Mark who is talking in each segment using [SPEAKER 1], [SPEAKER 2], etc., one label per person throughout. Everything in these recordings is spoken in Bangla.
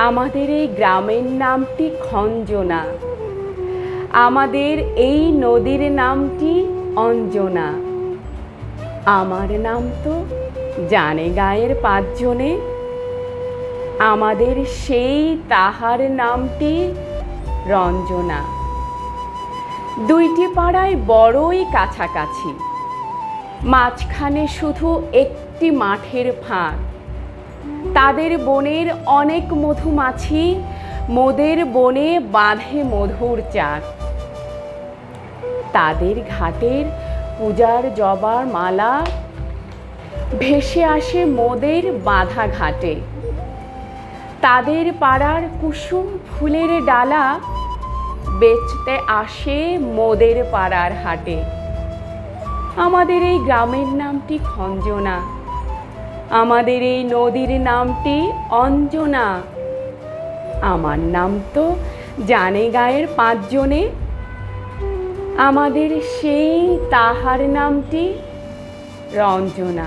[SPEAKER 1] আমাদের এই গ্রামের নামটি খঞ্জনা। আমাদের এই নদীর নামটি অঞ্জনা। আমার নাম তো জানে গায়ের পাঁচজনে। আমাদের সেই তাহার নামটি রঞ্জনা। দুইটি পাড়ায় বড়ই কাছাকাছি। মাঝখানে শুধু একটি মাঠের ফাঁক। তাদের বনের অনেক মধুমাছি মোদের বনে বাঁধে মধুর চাক তাদের ঘাটের পূজার জবার মালা, ভেসে আসে মোদের বাঁধা ঘাটে। তাদের পাড়ার কুসুম ফুলের ডালা, বেচতে আসে মোদের পাড়ার হাটে। আমাদের এই গ্রামের নামটি খঞ্জনা। আমাদের এই নদীর নামটি অঞ্জনা। আমার নাম তো জানে গায়ের পাঁচজনে। আমাদের সেই তাহার নামটি রঞ্জনা।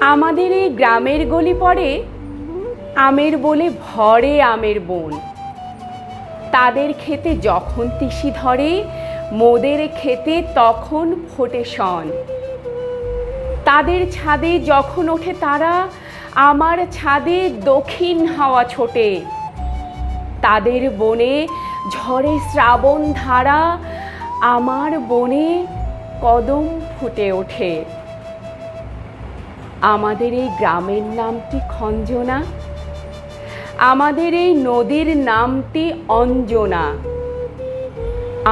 [SPEAKER 1] আমাদের এই গ্রামের গলি পড়ে আমের বলে ভরে আমের বন। তাদের খেতে যখন তিসি ধরে, মোদের খেতে তখন ফোটে শন। তাদের ছাদে যখন ওঠে তারা, আমার ছাদে দক্ষিণ হাওয়া ছোটে। তাদের বনে ঝড়ে শ্রাবণ ধারা, আমার বনে কদম ফুটে ওঠে। আমাদের এই গ্রামের নামটি খঞ্জনা, আমাদের এই নদীর নামটি অঞ্জনা।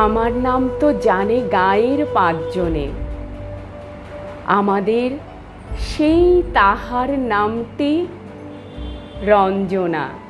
[SPEAKER 1] আমার নাম তো জানে গায়ের পাঁচজনে। আমাদের সেই তাহার নামটি রঞ্জনা।